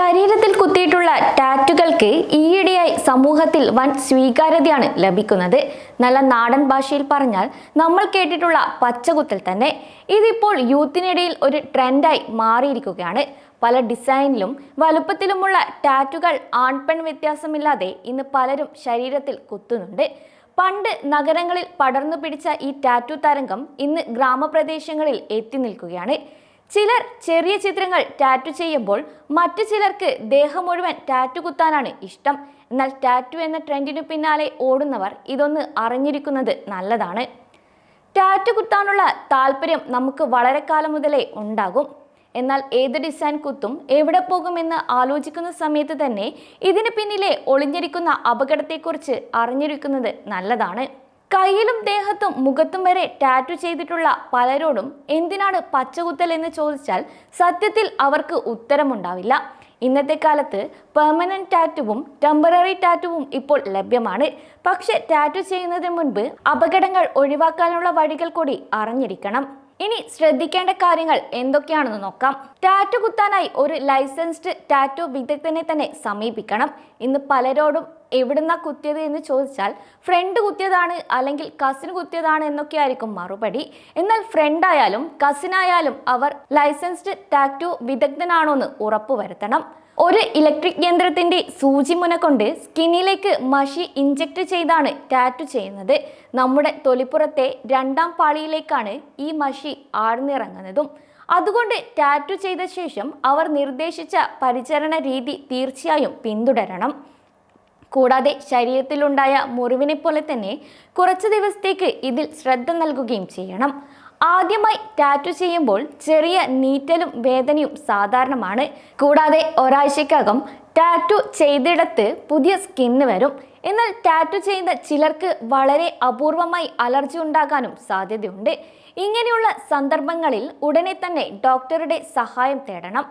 ശരീരത്തിൽ കുത്തിയിട്ടുള്ള ടാറ്റുകൾക്ക് ഈയിടെയായി സമൂഹത്തിൽ വൻ സ്വീകാര്യതയാണ് ലഭിക്കുന്നത്. നല്ല നാടൻ ഭാഷയിൽ പറഞ്ഞാൽ നമ്മൾ കേട്ടിട്ടുള്ള പച്ചകുത്തൽ തന്നെ. ഇതിപ്പോൾ യൂത്തിനിടയിൽ ഒരു ട്രെൻഡായി മാറിയിരിക്കുകയാണ്. പല ഡിസൈനിലും വലുപ്പത്തിലുമുള്ള ടാറ്റുകൾ ആൺപെൺ വ്യത്യാസമില്ലാതെ ഇന്ന് പലരും ശരീരത്തിൽ കുത്തുന്നുണ്ട്. പണ്ട് നഗരങ്ങളിൽ പടർന്നു പിടിച്ച ഈ ടാറ്റു തരംഗം ഇന്ന് ഗ്രാമപ്രദേശങ്ങളിൽ എത്തി നിൽക്കുകയാണ്. ചിലർ ചെറിയ ചിത്രങ്ങൾ ടാറ്റു ചെയ്യുമ്പോൾ മറ്റു ചിലർക്ക് ദേഹം മുഴുവൻ ടാറ്റു കുത്താനാണ് ഇഷ്ടം. എന്നാൽ ടാറ്റു എന്ന ട്രെൻഡിനു പിന്നാലെ ഓടുന്നവർ ഇതൊന്ന് അറിഞ്ഞിരിക്കുന്നത് നല്ലതാണ്. ടാറ്റു കുത്താനുള്ള താല്പര്യം നമുക്ക് വളരെ കാലം മുതലേ ഉണ്ടാകും. എന്നാൽ ഏത് ഡിസൈൻ കുത്തും എവിടെ പോകുമെന്ന് ആലോചിക്കുന്ന സമയത്ത് തന്നെ ഇതിന് പിന്നിലെ ഒളിഞ്ഞിരിക്കുന്ന അപകടത്തെക്കുറിച്ച് അറിഞ്ഞിരിക്കുന്നത് നല്ലതാണ്. കയ്യിലും ദേഹത്തും മുഖത്തും വരെ ടാറ്റു ചെയ്തിട്ടുള്ള പലരോടും എന്തിനാണ് പച്ചകുത്തൽ എന്ന് ചോദിച്ചാൽ സത്യത്തിൽ അവർക്ക് ഉത്തരമുണ്ടാവില്ല. ഇന്നത്തെ കാലത്ത് പെർമനന്റ് ടാറ്റുവും ടെമ്പററി ടാറ്റുവും ഇപ്പോൾ ലഭ്യമാണ്. പക്ഷെ ടാറ്റു ചെയ്യുന്നതിന് മുൻപ് അപകടങ്ങൾ ഒഴിവാക്കാനുള്ള വഴികൾ കൂടി അറിഞ്ഞിരിക്കണം. ഇനി ശ്രദ്ധിക്കേണ്ട കാര്യങ്ങൾ എന്തൊക്കെയാണെന്ന് നോക്കാം. ടാറ്റു കുത്താനായി ഒരു ലൈസൻസ്ഡ് ടാറ്റു വിദഗ്ധനെ തന്നെ സമീപിക്കണം. ഇന്ന് പലരോടും എവിടുന്നാ കുത്തിയത് എന്ന് ചോദിച്ചാൽ ഫ്രണ്ട് കുത്തിയതാണ് അല്ലെങ്കിൽ കസിൻ കുത്തിയതാണ് എന്നൊക്കെ ആയിരിക്കും മറുപടി. എന്നാൽ ഫ്രണ്ട് ആയാലും കസിൻ ആയാലും അവർ ലൈസൻസ്ഡ് ടാറ്റു വിദഗ്ധനാണോ എന്ന് ഉറപ്പുവരുത്തണം ഒരു ഇലക്ട്രിക് യന്ത്രത്തിന്റെ സൂചിമുന കൊണ്ട് സ്കിന്നിലേക്ക് മഷി ഇഞ്ചക്ട് ചെയ്താണ് ടാറ്റു ചെയ്യുന്നത്. നമ്മുടെ തൊലിപ്പുറത്തെ രണ്ടാം പാളിയിലേക്കാണ് ഈ മഷി ആഴ്ന്നിറങ്ങുന്നതും. അതുകൊണ്ട് ടാറ്റു ചെയ്ത ശേഷം അവർ നിർദ്ദേശിച്ച പരിചരണ രീതി തീർച്ചയായും പിന്തുടരണം. കൂടാതെ ശരീരത്തിലുണ്ടായ മുറിവിനെ പോലെ തന്നെ കുറച്ച് ദിവസത്തേക്ക് ഇതിൽ ശ്രദ്ധ നൽകുകയും ചെയ്യണം. ആദ്യമായി ടാറ്റു ചെയ്യുമ്പോൾ ചെറിയ നീറ്റലും വേദനയും സാധാരണമാണ്. കൂടാതെ ഒരാഴ്ചക്കകം ടാറ്റു ചെയ്തിടത്ത് പുതിയ സ്കിന്ന് വരും. എന്നാൽ ടാറ്റു ചെയ്ത ചിലർക്ക് വളരെ അപൂർവമായി അലർജി ഉണ്ടാകാനും സാധ്യതയുണ്ട്. ഇങ്ങനെയുള്ള സന്ദർഭങ്ങളിൽ ഉടനെ തന്നെ ഡോക്ടറുടെ സഹായം തേടണം.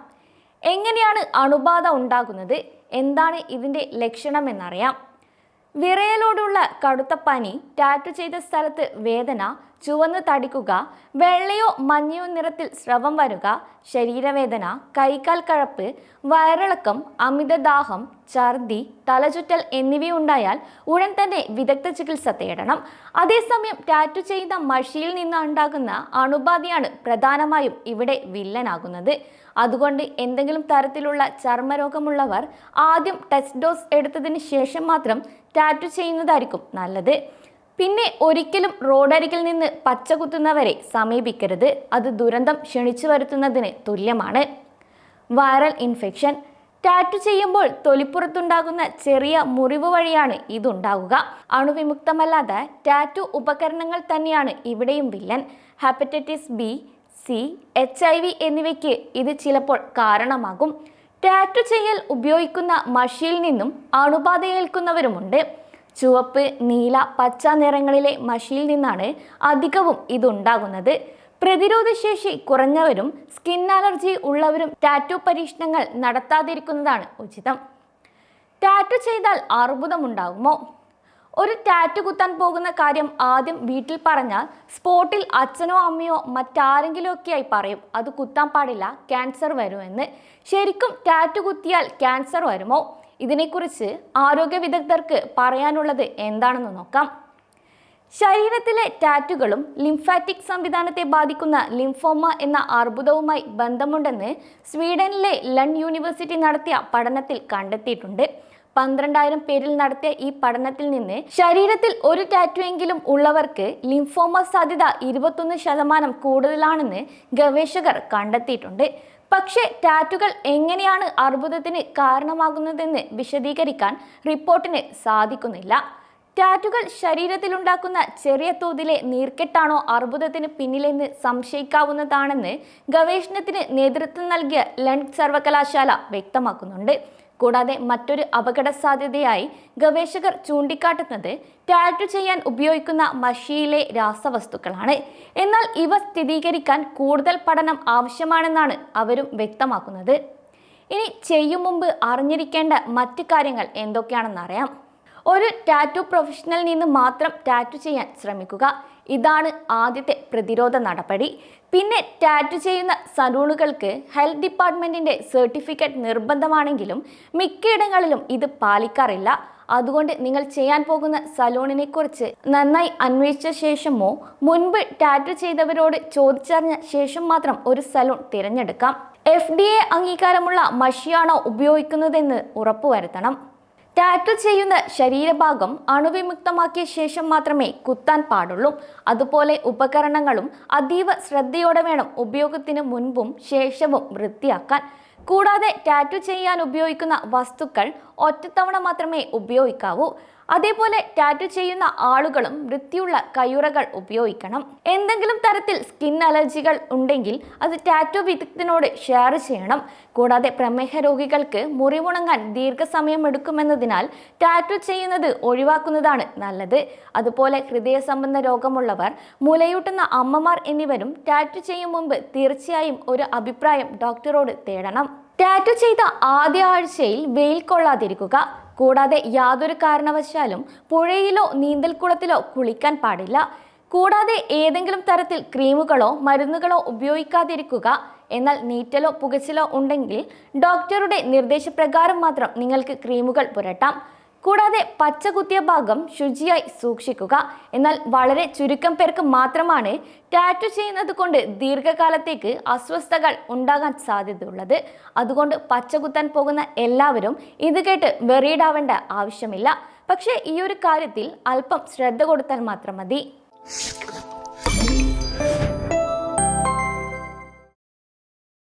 എങ്ങനെയാണ് അണുബാധ ഉണ്ടാകുന്നത്? എന്താണ് ഇതിന്റെ ലക്ഷണമെന്നറിയാം. വിറയലോടുള്ള കടുത്ത പനി ടാറ്റു ചെയ്ത സ്ഥലത്ത് വേദന ചുവന്ന് തടിക്കുക വെള്ളയോ മഞ്ഞയോ നിറത്തിൽ സ്രവം വരുക ശരീരവേദന കൈക്കാൽ കഴപ്പ് വയറിളക്കം അമിതദാഹം ഛർദി തലചുറ്റൽ എന്നിവയുണ്ടായാൽ ഉടൻ തന്നെ വിദഗ്ധ ചികിത്സ തേടണം. അതേസമയം ടാറ്റു ചെയ്ത മഷിയിൽ നിന്ന് ഉണ്ടാകുന്ന അണുബാധയാണ് പ്രധാനമായും ഇവിടെ വില്ലനാകുന്നത്. അതുകൊണ്ട് എന്തെങ്കിലും തരത്തിലുള്ള ചർമ്മരോഗമുള്ളവർ ആദ്യം ടെസ്റ്റ് ഡോസ് എടുത്തതിന് ശേഷം മാത്രം ടാറ്റു ചെയ്യുന്നതായിരിക്കും നല്ലത്. പിന്നെ ഒരിക്കലും റോഡരികിൽ നിന്ന് പച്ച കുത്തുന്നവരെ സമീപിക്കരുത്. അത് ദുരന്തം ക്ഷണിച്ചു വരുത്തുന്നതിന് തുല്യമാണ്. Viral infection. ടാറ്റു ചെയ്യുമ്പോൾ തൊലിപ്പുറത്തുണ്ടാകുന്ന ചെറിയ മുറിവ് വഴിയാണ് ഇതുണ്ടാകുക അണുവിമുക്തമല്ലാത്ത ടാറ്റു ഉപകരണങ്ങൾ തന്നെയാണ് ഇവിടെയും villain. Hepatitis B C H I V എന്നിവയ്ക്ക് ഇത് ചിലപ്പോൾ കാരണമാകും. ടാറ്റു ചെയ്യൽ ഉപയോഗിക്കുന്ന മഷിയിൽ നിന്നും അണുബാധ അണുബാധയേൽക്കുന്നവരുമുണ്ട്. ചുവപ്പ് നീല പച്ച നിറങ്ങളിലെ മഷിയിൽ നിന്നാണ് അധികവും ഇതുണ്ടാകുന്നത്. പ്രതിരോധശേഷി കുറഞ്ഞവരും സ്കിൻ അലർജി ഉള്ളവരും ടാറ്റു പരീക്ഷണങ്ങൾ നടത്താതിരിക്കുന്നതാണ് ഉചിതം. ടാറ്റു ചെയ്താൽ അർബുദമുണ്ടാകുമോ? ഒരു ടാറ്റു കുത്താൻ പോകുന്ന കാര്യം ആദ്യം വീട്ടിൽ പറഞ്ഞാൽ സ്പോട്ടിൽ അച്ഛനോ അമ്മയോ മറ്റാരെങ്കിലും ഒക്കെയായി പറയും അത് കുത്താൻ പാടില്ല ക്യാൻസർ വരുമെന്ന്. ശരിക്കും ടാറ്റു കുത്തിയാൽ ക്യാൻസർ വരുമോ? ഇതിനെക്കുറിച്ച് ആരോഗ്യ വിദഗ്ധർക്ക് പറയാനുള്ളത് എന്താണെന്ന് നോക്കാം. ശരീരത്തിലെ ടാറ്റുകളും ലിംഫാറ്റിക് സംവിധാനത്തെ ബാധിക്കുന്ന ലിംഫോമ എന്ന അർബുദവുമായി ബന്ധമുണ്ടെന്ന് സ്വീഡനിലെ ലൺ യൂണിവേഴ്സിറ്റി നടത്തിയ പഠനത്തിൽ കണ്ടെത്തിയിട്ടുണ്ട്. പന്ത്രണ്ടായിരം പേരിൽ നടത്തിയ ഈ പഠനത്തിൽ നിന്ന് ശരീരത്തിൽ ഒരു ടാറ്റുവെങ്കിലും ഉള്ളവർക്ക് ലിംഫോമ സാധ്യത ഇരുപത്തൊന്ന് ശതമാനം കൂടുതലാണെന്ന് ഗവേഷകർ കണ്ടെത്തിയിട്ടുണ്ട്. പക്ഷേ ടാറ്റുകൾ എങ്ങനെയാണ് അർബുദത്തിന് കാരണമാകുന്നതെന്ന് വിശദീകരിക്കാൻ റിപ്പോർട്ടിന് സാധിക്കുന്നില്ല. ടാറ്റുകൾ ശരീരത്തിലുണ്ടാക്കുന്ന ചെറിയ തോതിലെ നീർക്കെട്ടാണോ അർബുദത്തിന് പിന്നിലെന്ന് സംശയിക്കാവുന്നതാണെന്ന് ഗവേഷണത്തിന് നേതൃത്വം നൽകിയ ലണ്ട് സർവകലാശാല വ്യക്തമാക്കുന്നുണ്ട്. കൂടാതെ മറ്റൊരു അപകട സാധ്യതയായി ഗവേഷകർ ചൂണ്ടിക്കാട്ടുന്നത് ടാറ്റു ചെയ്യാൻ ഉപയോഗിക്കുന്ന മഷിയിലെ രാസവസ്തുക്കളാണ്. എന്നാൽ ഇവ സ്ഥിരീകരിക്കാൻ കൂടുതൽ പഠനം ആവശ്യമാണെന്നാണ് അവരും വ്യക്തമാക്കുന്നത്. ഇനി ചെയ്യും മുമ്പ് അറിഞ്ഞിരിക്കേണ്ട മറ്റു കാര്യങ്ങൾ എന്തൊക്കെയാണെന്ന് അറിയാം ഒരു ടാറ്റു പ്രൊഫഷണലിൽ നിന്ന് മാത്രം ടാറ്റു ചെയ്യാൻ ശ്രമിക്കുക. ഇതാണ് ആദ്യത്തെ പ്രതിരോധ നടപടി. പിന്നെ ടാറ്റു ചെയ്യുന്ന സലൂണുകൾക്ക് ഹെൽത്ത് ഡിപ്പാർട്ട്മെന്റിന്റെ സർട്ടിഫിക്കറ്റ് നിർബന്ധമാണെങ്കിലും മിക്കയിടങ്ങളിലും ഇത് പാലിക്കാറില്ല. അതുകൊണ്ട് നിങ്ങൾ ചെയ്യാൻ പോകുന്ന സലൂണിനെ കുറിച്ച് നന്നായി അന്വേഷിച്ച ശേഷമോ മുൻപ് ടാറ്റു ചെയ്തവരോട് ചോദിച്ചറിഞ്ഞ ശേഷം മാത്രം ഒരു സലൂൺ തിരഞ്ഞെടുക്കാം. എഫ് ഡി എ അംഗീകാരമുള്ള മഷിയാണോ ഉപയോഗിക്കുന്നതെന്ന് ഉറപ്പുവരുത്തണം. ടാറ്റു ചെയ്യുന്ന ശരീരഭാഗം അണുവിമുക്തമാക്കിയ ശേഷം മാത്രമേ കുത്താൻ പാടുള്ളൂ. അതുപോലെ ഉപകരണങ്ങളും അതീവ ശ്രദ്ധയോടെ വേണം ഉപയോഗത്തിന് മുൻപും ശേഷവും വൃത്തിയാക്കാൻ. കൂടാതെ ടാറ്റു ചെയ്യാൻ ഉപയോഗിക്കുന്ന വസ്തുക്കൾ ഒറ്റത്തവണ മാത്രമേ ഉപയോഗിക്കാവൂ. അതേപോലെ ടാറ്റു ചെയ്യുന്ന ആളുകളും വൃത്തിയുള്ള കയ്യുറകൾ ഉപയോഗിക്കണം. എന്തെങ്കിലും തരത്തിൽ സ്കിൻ അലർജികൾ ഉണ്ടെങ്കിൽ അത് ടാറ്റു വിദഗ്ധനോട് ഷെയർ ചെയ്യണം. കൂടാതെ പ്രമേഹ രോഗികൾക്ക് മുറിവുണങ്ങാൻ ദീർഘസമയം എടുക്കുമെന്നതിനാൽ ടാറ്റു ചെയ്യുന്നത് ഒഴിവാക്കുന്നതാണ് നല്ലത്. അതുപോലെ ഹൃദയ സംബന്ധ രോഗമുള്ളവർ മുലയൂട്ടുന്ന അമ്മമാർ എന്നിവരും ടാറ്റു ചെയ്യും മുമ്പ് തീർച്ചയായും ഒരു അഭിപ്രായം ഡോക്ടറോട് തേടണം. ടാറ്റു ചെയ്ത ആദ്യ ആഴ്ചയിൽ വെയിൽ കൊള്ളാതിരിക്കുക. കൂടാതെ യാതൊരു കാരണവശാലും പുഴയിലോ നീന്തൽക്കുളത്തിലോ കുളിക്കാൻ പാടില്ല. കൂടാതെ ഏതെങ്കിലും തരത്തിൽ ക്രീമുകളോ മരുന്നുകളോ ഉപയോഗിക്കാതിരിക്കുക. എന്നാൽ നീറ്റലോ പുകച്ചിലോ ഉണ്ടെങ്കിൽ ഡോക്ടറുടെ നിർദ്ദേശപ്രകാരം മാത്രം നിങ്ങൾക്ക് ക്രീമുകൾ പുരട്ടാം. കൂടാതെ പച്ച കുത്തിയ ഭാഗം ശുചിയായി സൂക്ഷിക്കുക. എന്നാൽ വളരെ ചുരുക്കം പേർക്ക് മാത്രമാണ് ടാറ്റു ചെയ്യുന്നത് കൊണ്ട് ദീർഘകാലത്തേക്ക് അസ്വസ്ഥതകൾ ഉണ്ടാകാൻ സാധ്യതയുള്ളത്. അതുകൊണ്ട് പച്ച കുത്താൻ പോകുന്ന എല്ലാവരും ഇത് കേട്ട് വെറിയിടാവേണ്ട ആവശ്യമില്ല. പക്ഷേ ഈ ഒരു കാര്യത്തിൽ അല്പം ശ്രദ്ധ കൊടുത്താൽ മാത്രം മതി.